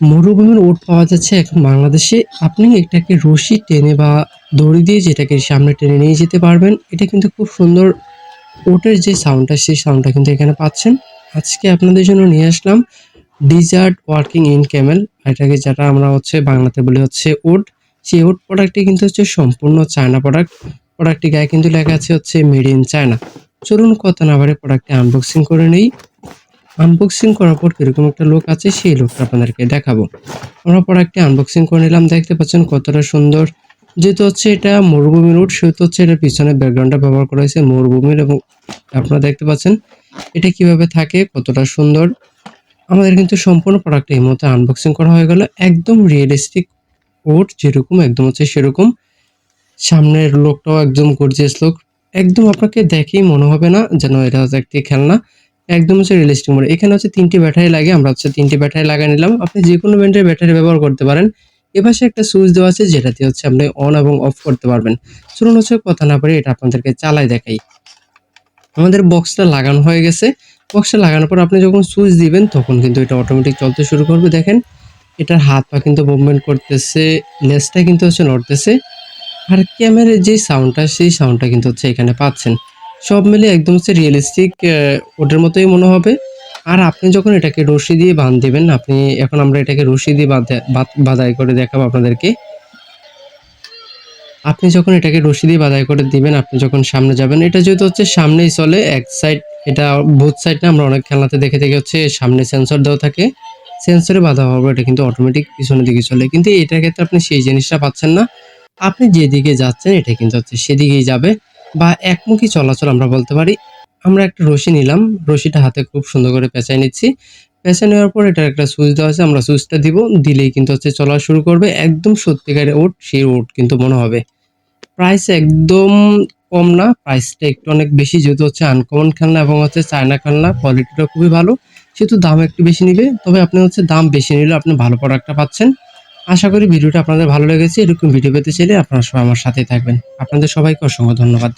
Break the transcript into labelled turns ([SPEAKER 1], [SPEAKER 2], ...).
[SPEAKER 1] মরুভূমির ওট পাওয়া যাচ্ছে এখন বাংলাদেশে। আপনি এটাকে রশি টেনে বা দড়ি দিয়ে যেটাকে সামনে টেনে নিয়ে যেতে পারবেন, এটা কিন্তু খুব সুন্দর ওটের যে সাউন্ডটা সেই সাউন্ডটা কিন্তু এখানে পাচ্ছেন। আজকে আপনাদের জন্য নিয়ে আসলাম ডিজার্ট ওয়ার্কিং ইন ক্যামেল এটাকে যেটা আমরা হচ্ছে বাংলাতে বলি হচ্ছে ওট। সেই ওট প্রোডাক্টটি কিন্তু হচ্ছে সম্পূর্ণ চায়না প্রোডাক্ট প্রোডাক্টটি গায়ে কিন্তু লেখা আছে হচ্ছে মেড ইন চায়না চলুন কত না বারে প্রোডাক্টটি আনবক্সিং করে নেই। আনবক্সিং করার পর কীরকম একটা লোক আছে, সেই লোকটা আপনাদেরকে দেখাবো। আমরা প্রোডাক্টটি আনবক্সিং করে নিলাম। দেখতে পাচ্ছেন কতটা সুন্দর। যেহেতু হচ্ছে এটা মরুভূমি রোড সেহেতু হচ্ছে এটার পিছনে ব্যাকগ্রাউন্ডটা ব্যবহার করা হয়েছে মরুভূমির এবং আপনারা দেখতে পাচ্ছেন এটা কীভাবে থাকে, কতটা সুন্দর। আমাদের কিন্তু সম্পূর্ণ প্রোডাক্ট এই মুহূর্তে আনবক্সিং করা হয়ে গেল। একদম রিয়েলিস্টিক ওট যেরকম, একদম হচ্ছে সেরকম। সামনের লোকটাও একদম গর্জিয়াস লোক একদম আপনাকে দেখেই মনে হবে না যেন এটা একটি খেলনা। একদম হচ্ছে রিয়েলিস্টিক মোড এখানে হচ্ছে তিনটি ব্যাটারি লাগে আমরা হচ্ছে তিনটি ব্যাটারি লাগিয়ে নিলাম। আপনি যে কোনো ব্র্যান্ডের ব্যাটারি ব্যবহার করতে পারেন। এপাশে একটা সুইচ দেওয়া আছে, যেটাতে হচ্ছে আপনি অন এবং অফ করতে পারবেন। চলুন হচ্ছে কথা না পারি এটা আপনাদেরকে চালাই দেখাই। আমাদের বক্সটা লাগানো হয়ে গেছে। বক্সটা লাগানোর পর আপনি যখন সুইচ দিবেন, তখন কিন্তু এটা অটোমেটিক চলতে শুরু করবে। দেখেন, এটার হাত পা কিন্তু মুভমেন্ট করতেছে, লেজটা কিন্তু হচ্ছে নড়তেছে। আর ক্যামেরার যে সাউন্ডটা সেই সাউন্ডটা কিন্তু হচ্ছে এখানে পাচ্ছেন। সব মিলে একদম হচ্ছে রিয়েলিস্টিক ওটার মতোই মনে হবে। আর আপনি যখন এটাকে রশি দিয়ে বাঁধ দেবেন আপনি এখন আমরা এটাকে রশি দিয়ে বাঁধাই করে দেখাবো আপনাদেরকে। আপনি যখন এটাকে রশি দিয়ে বাঁধাই করে দিবেন, আপনি যখন সামনে যাবেন, এটা যেহেতু হচ্ছে সামনেই চলে, এক সাইড এটা বুথ সাইড না, আমরা অনেক খেলনাতে দেখে দেখে হচ্ছে সামনে সেন্সর দেওয়া থাকে। সেন্সরে বাঁধা হবে, এটা কিন্তু অটোমেটিক পিছনের দিকে চলে। কিন্তু এটার ক্ষেত্রে আপনি সেই জিনিসটা পাচ্ছেন না। আপনি যেদিকে যাচ্ছেন, এটা কিন্তু হচ্ছে সেদিকেই যাবে। বা একমুখী চলাচল আমরা বলতে পারি। আমরা একটা রশি নিলাম। রশিটা হাতে খুব সুন্দর করে পেঁচাই নিচ্ছি। পেঁচা নেওয়ার পর এটার একটা সুইচ দেওয়া আছে, আমরা সুইচটা দিব। দিলেই কিন্তু হচ্ছে চলা শুরু করবে। একদম সত্যিকারের ওট, সেই ওট কিন্তু মনে হবে। প্রাইস একদম কম না। প্রাইসটা একটু অনেক বেশি, যেহেতু হচ্ছে আনকমন খেলনা এবং হচ্ছে চায়না খেলনা। কোয়ালিটিটা খুবই ভালো। সেহেতু দাম একটু বেশি নিবে। তবে আপনি হচ্ছে দাম বেশি নিলে আপনি ভালো প্রোডাক্টটা পাচ্ছেন। আশা করি ভিডিওটা আপনাদের ভালো লেগেছে। এরকম ভিডিও পেতে চাইলে আপনারা সবাই আমার সাথেই থাকবেন। আপনাদের সবাইকে অসংখ্য ধন্যবাদ।